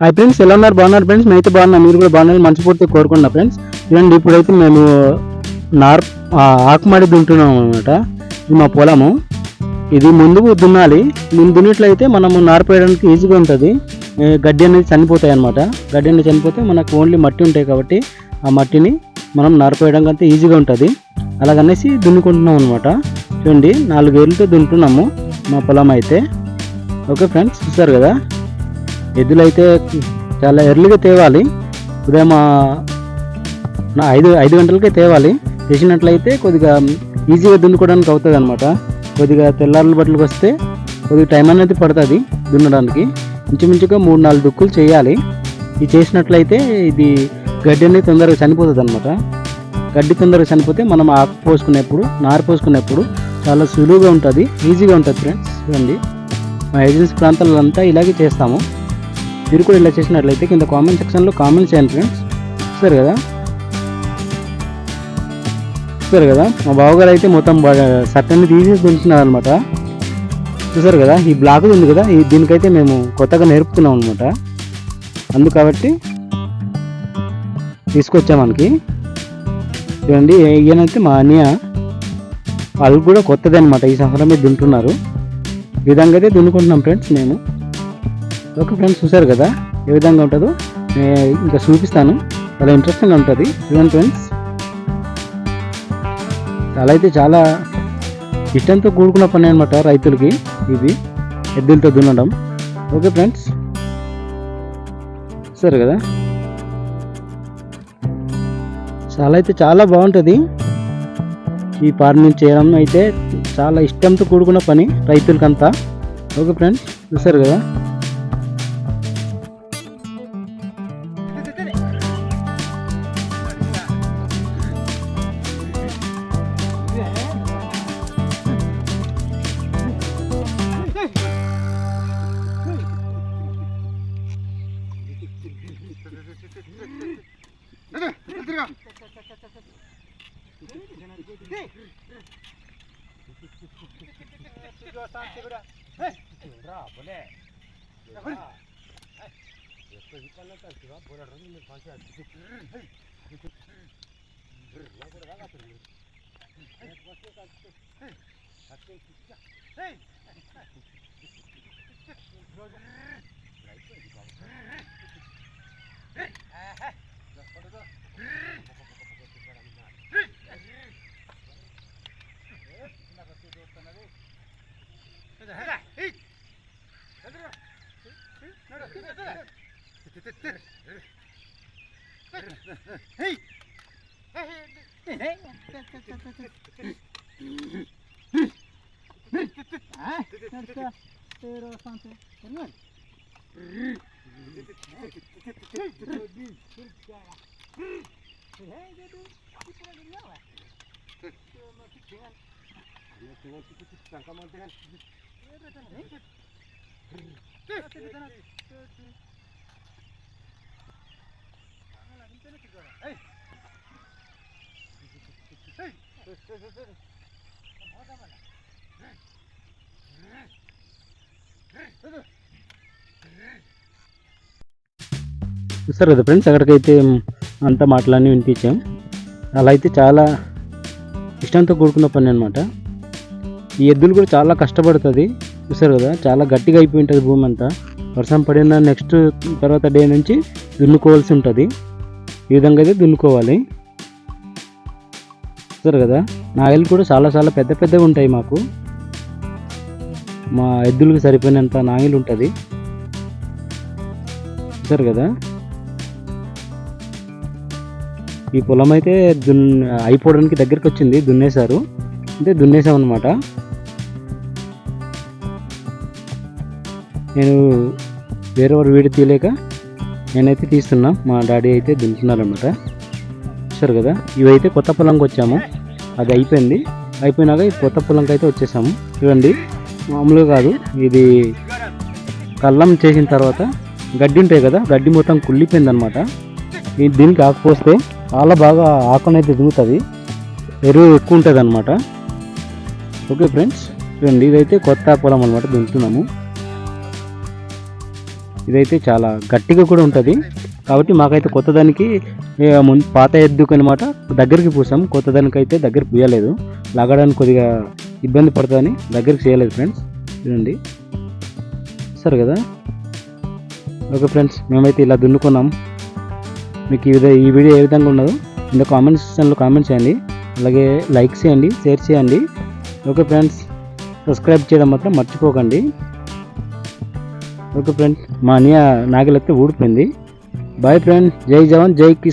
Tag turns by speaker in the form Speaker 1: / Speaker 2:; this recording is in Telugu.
Speaker 1: హాయ్ ఫ్రెండ్స్ ఎలా ఉన్నారు? బాగున్నారు ఫ్రెండ్స్ నేనైతే బాగున్నా. మీరు కూడా బాగున్నారు మనస్ఫూర్తిగా కోరుకున్నా ఫ్రెండ్స్ చూడండి ఇప్పుడైతే మేము నార్ ఆ, ఆకుమాడి దుంటున్నాం అనమాట ఇది మా పొలము. ఇది ముందుకు దున్నాలి. ముందు దున్నిట్లయితే మనము నారు ఈజీగా ఉంటుంది. గడ్డి అనేది చనిపోతాయి అనమాట గడ్డి అనేది చనిపోతే మనకు ఓన్లీ మట్టి ఉంటాయి కాబట్టి ఆ మట్టిని మనం నారు పోయడానికి అంతా ఈజీగా ఉంటుంది. అలాగనేసి దున్నుకుంటున్నాం అనమాట చూడండి నాలుగు ఏళ్ళతో దున్నుతున్నాము మా పొలం అయితే. ఓకే ఫ్రెండ్స్ చూస్తారు కదా? ఎద్దులు అయితే చాలా ఎర్లీగా తేవాలి. ఉదయం నా ఐదు ఐదు గంటలకే తేవాలి. తెచ్చినట్లయితే కొద్దిగా ఈజీగా దున్నుకోవడానికి అవుతుంది అనమాట కొద్దిగా తెల్లారుల బట్టలకు వస్తే కొద్దిగా టైం అనేది పడుతుంది దున్నడానికి. ఇంచుమించుగా మూడు నాలుగు దుక్కులు చేయాలి. ఇది చేసినట్లయితే ఇది గడ్డి అనేది తొందరగా చనిపోతుంది అనమాట గడ్డి తొందరగా చనిపోతే మనం ఆకు పోసుకునేప్పుడు నారు పోసుకునేప్పుడు చాలా సులువుగా ఉంటుంది ఈజీగా ఉంటుంది ఫ్రెండ్స్. చూడండి. మా ఏజెన్సీ ప్రాంతాలంతా అంతా ఇలాగే చేస్తాము. మీరు కూడా ఇలా చేసినట్లయితే కింద కామెంట్ సెక్షన్లో కామెంట్ చేయండి ఫ్రెండ్స్. చూస్తారు కదా? చూస్తారు కదా? మా బావగారు అయితే మొత్తం సట్టని తీసేసి ఉంటున్నారు అనమాట చూసారు కదా? ఈ బ్లాక్ ఉంది కదా? ఈ దీనికైతే మేము కొత్తగా నేర్పుతున్నాం అనమాట అందు కాబట్టి తీసుకొచ్చాం మనకి. చూడండి ఈయనైతే మా అన్నయ్య. వాళ్ళు కూడా కొత్తది అనమాట ఈ సంవత్సరమే దుంటున్నారు ఈ విధంగా అయితే దున్నుకుంటున్నాం ఫ్రెండ్స్ మేము. ఓకే ఫ్రెండ్స్ చూసారు కదా? ఏ విధంగా ఉంటుందో? నేను ఇంకా చూపిస్తాను. చాలా ఇంట్రెస్టింగ్ ఉంటుంది. చూడండి ఫ్రెండ్స్. చాలా అయితే చాలా ఇష్టంతో కూడుకున్న పని అనమాట రైతులకి ఇది. ఎద్దులతో దున్నడం. Okay friends. సరే కదా? చాలా అయితే చాలా బాగుంటుంది. ఈ ఫార్మింగ్ చేయడం అయితే చాలా ఇష్టంతో కూడుకున్న పని రైతులకంతా. Okay friends. చూసారు కదా? ಎತ್ತಿರ್ಗ Hey! Hey! Hey! చూస్తారు కదా ఫ్రెండ్స్ అక్కడికైతే అంతా మాటలన్నీ వినిపించాం. అలా అయితే చాలా ఇష్టంతో కూడుకున్న పని అనమాట ఈ ఎద్దులు కూడా చాలా కష్టపడుతుంది. చూస్తారు కదా చాలా గట్టిగా అయిపోయి ఉంటుంది భూమి అంతా. వర్షం పడిన నెక్స్ట్ తర్వాత డే నుంచి దున్నుకోవాల్సి ఉంటుంది. ఈ విధంగా అయితే దున్నుకోవాలి. చూస్తారు కదా నాగలు కూడా చాలా చాలా పెద్ద పెద్దగా ఉంటాయి మాకు. మా ఎద్దులకు సరిపోయినంత నాగలు ఉంటుంది. చూసారు కదా ఈ పొలం అయితే దున్ అయిపోవడానికి దగ్గరికి వచ్చింది దున్నేశారు. అంటే దున్నేసామన్నమాట. అనమాట నేను వేరే వారు వీడియో తీయలేక నేనైతే తీస్తున్నా. మా డాడీ అయితే దున్నుతున్నారనమాట చూసారు కదా? ఇవైతే కొత్త పొలంకి వచ్చాము అది అయిపోయింది. అయిపోయినాక ఈ కొత్త పొలంకి అయితే వచ్చేసాము. చూడండి మామూలుగా కాదు. ఇది కళ్ళం చేసిన తర్వాత గడ్డి ఉంటాయి కదా? గడ్డి మొత్తం కుళ్ళిపోయింది అనమాట దీనికి ఆకుపోస్తే చాలా బాగా ఆకునైతే దిగుతుంది. ఎరువు ఎక్కువ ఉంటుంది అనమాట ఓకే ఫ్రెండ్స్ చూడండి ఇదైతే కొత్త పొలం అనమాట దున్నుతున్నాము. ఇదైతే చాలా గట్టిగా కూడా ఉంటుంది. కాబట్టి మాకైతే కొత్త దానికి ముందు పాత ఎద్దుకు అనమాట దగ్గరికి పూసాం కొత్త దానికి అయితే దగ్గర పూయలేదు. లాగడానికి కొద్దిగా ఇబ్బంది పడుతుందని దగ్గరికి చేయలేదు ఫ్రెండ్స్ చూడండి. సరే కదా? ఓకే ఫ్రెండ్స్ మేమైతే ఇలా దున్నుకున్నాం మీకు ఈ ఈ వీడియో ఏ విధంగా ఉన్నదో కింద కామెంట్ సెక్షన్లో కామెంట్ చేయండి. అలాగే లైక్ చేయండి షేర్ చేయండి. ఓకే ఫ్రెండ్స్ సబ్స్క్రైబ్ చేయడం మాత్రం మర్చిపోకండి. ఓకే ఫ్రెండ్స్ మా అన్నయ్య నాగలైతే ఊడిపోయింది. బాయ్ ఫ్రెండ్స్ జై జవాన్ జై కిస్